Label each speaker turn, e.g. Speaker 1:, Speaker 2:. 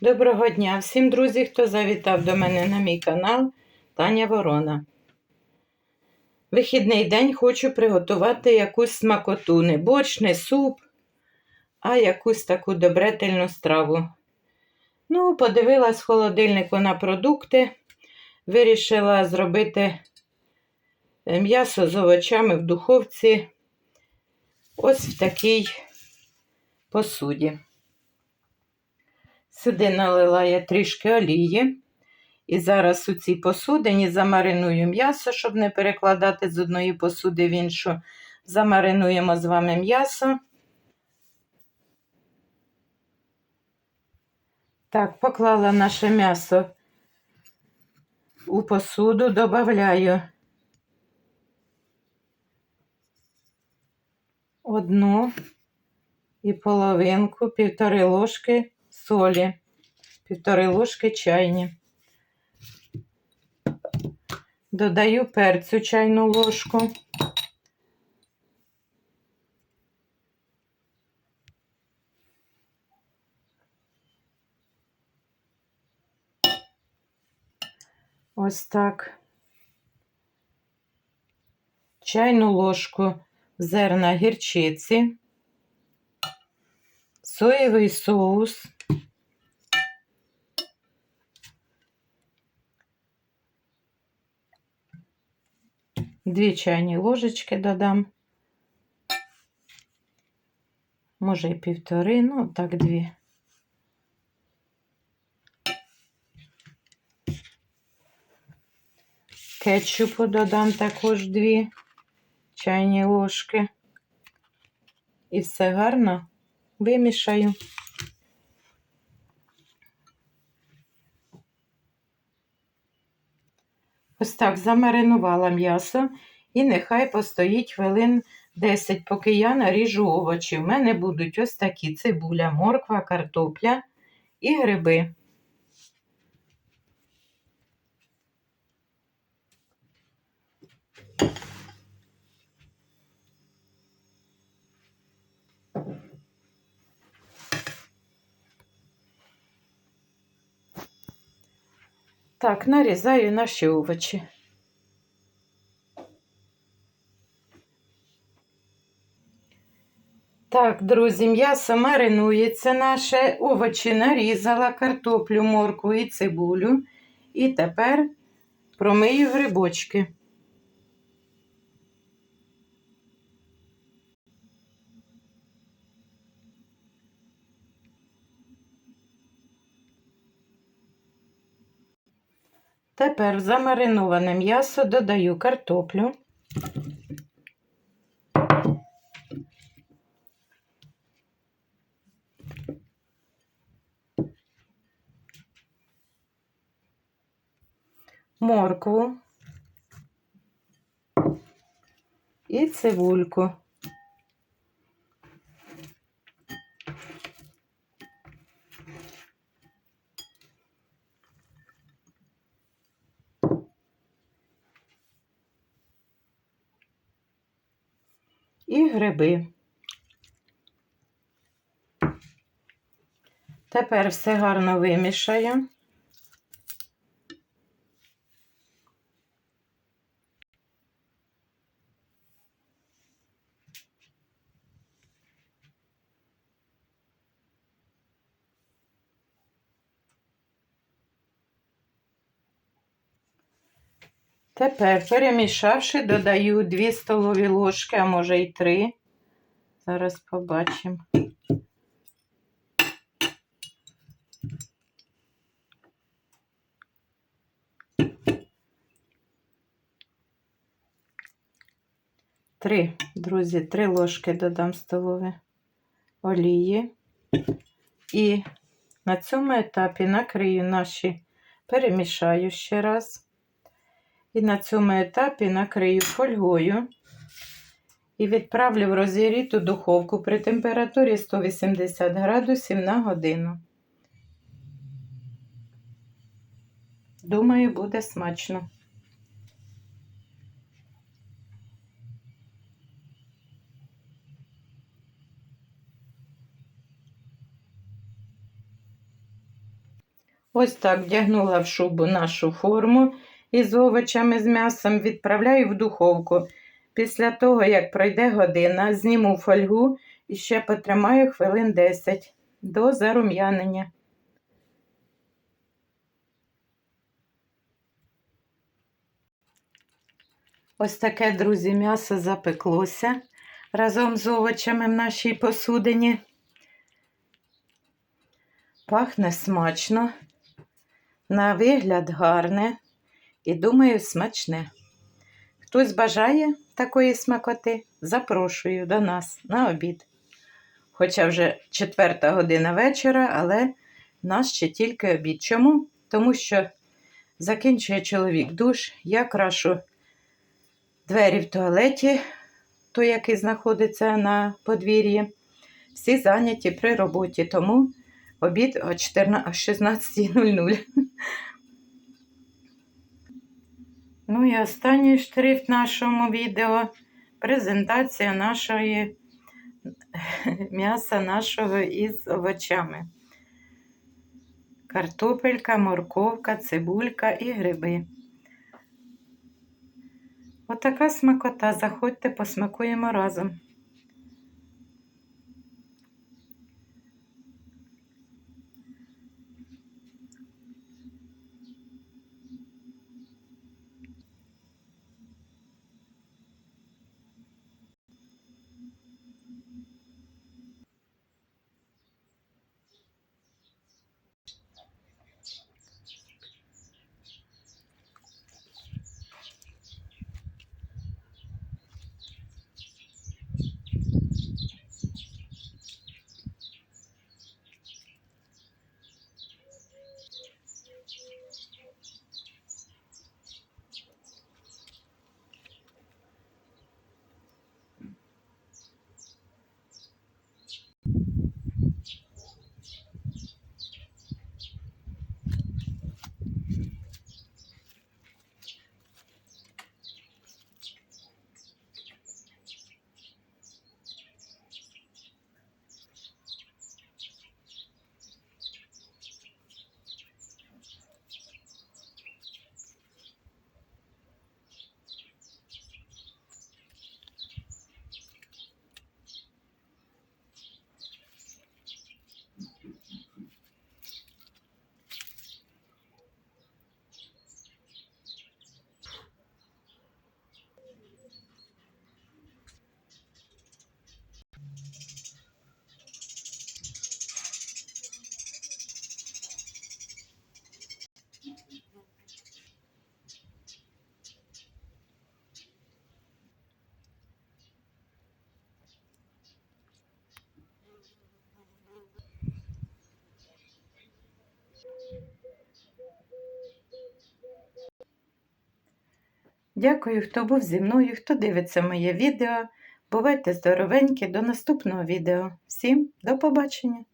Speaker 1: Доброго дня всім друзі, хто завітав до мене на мій канал Таня Ворона. Вихідний день хочу приготувати якусь смакоту, не борщ, не суп, а якусь таку добретельну страву. Ну, подивилась в холодильнику на продукти, вирішила зробити м'ясо з овочами в духовці ось в такій посуді. Сюди налила я трішки олії. І зараз у цій посудині замариную м'ясо, щоб не перекладати з одної посуди в іншу. Замаринуємо з вами м'ясо. Так, поклала наше м'ясо у посуду, додаю одну і половинку, півтори ложки солі, півтори ложки чайні. Додаю перцю чайну ложку. Ось так. Чайну ложку зерна гірчиці, соєвий соус, Дві чайні ложечки додам. Може і півтори, ну так дві. Кетчупу додам також дві чайні ложки. І все гарно вимішаю. Ось так замаринувала м'ясо і нехай постоїть хвилин 10, поки я наріжу овочі. У мене будуть ось такі цибуля, морква, картопля і гриби. Так, нарізаю наші овочі. Так, друзі, м'ясо маринується наше, овочі нарізала, картоплю, моркву і цибулю. І тепер промию грибочки. Тепер в замариноване м'ясо додаю картоплю. Моркву і цибульку. І гриби. Тепер все гарно вимішаю. Тепер, перемішавши, додаю 2 столові ложки, а може й 3. Зараз побачимо. Три, друзі, три ложки додам столові олії. І на цьому етапі накрию наші, перемішаю ще раз. І на цьому етапі накрию фольгою і відправлю в розігріту духовку при температурі 180 градусів на годину. Думаю, буде смачно. Ось так вдягнула в шубу нашу форму із овочами з м'ясом, відправляю в духовку. Після того, як пройде година, зніму фольгу і ще потримаю хвилин 10 до зарум'янення. Ось таке, друзі, м'ясо запеклося разом з овочами в нашій посудині. Пахне смачно, на вигляд гарне і, думаю, смачне. Хтось бажає такої смакоти, запрошую до нас на обід. Хоча вже четверта година вечора, але нас ще тільки обід. Чому? Тому що закінчує чоловік душ, я крашу двері в туалеті, той, який знаходиться на подвір'ї, всі зайняті при роботі, тому обід о 14 о 16.00. Ну і останній штрих в нашому відео презентація нашої м'яса нашого із овочами. Картопелька, морковка, цибулька і гриби. Отака смакота. Заходьте, посмакуємо разом. Дякую, хто був зі мною, хто дивиться моє відео. Бувайте здоровенькі, до наступного відео. Всім до побачення!